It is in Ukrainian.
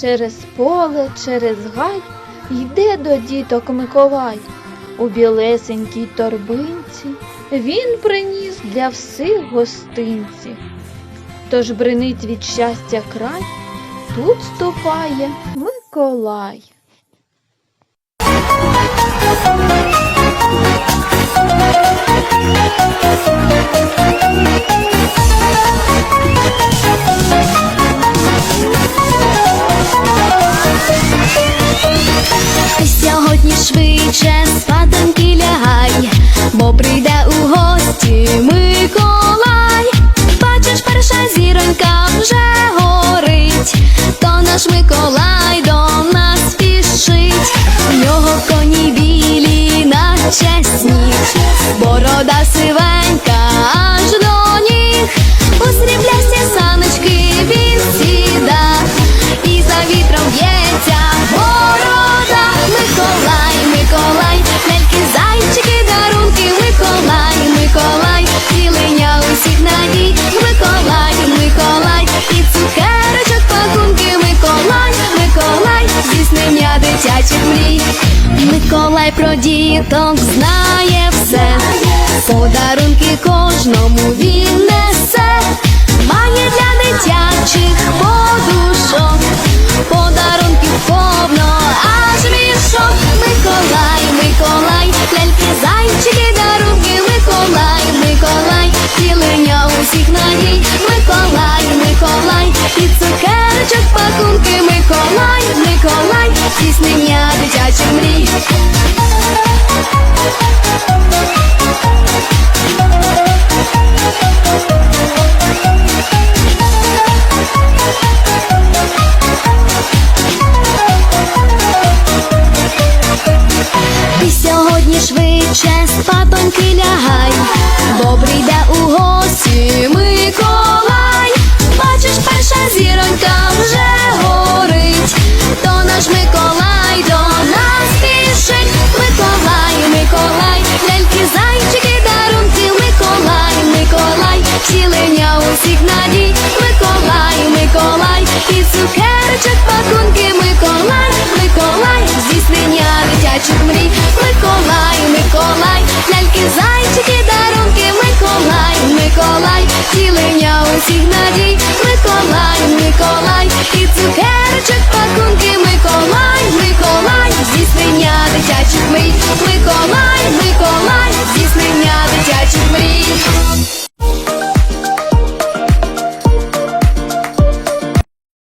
Через поле, через гай йде до діток Миколай. У білесенькій торбинці він приніс для всіх гостинці. Тож бринить від щастя край, тут ступає Миколай. Миколай про діток знає все, подарунки кожному він швидше лягай, бо прийде у гості Миколай. Бачиш, перша зіронька вже горить, то наш Миколай до нас спішить. Миколай, Миколай, ляльки, зайчики, дарунки, Миколай, Миколай, втілення усіх надій, Миколай, Миколай, і цукерочок пакунки, Миколай, Миколай, здійснення дитячих мрій, всіх надій, Миколай, Миколай, і цукерочок пакунки, Миколай, Миколай, здійснення дитячих мрій, Миколай.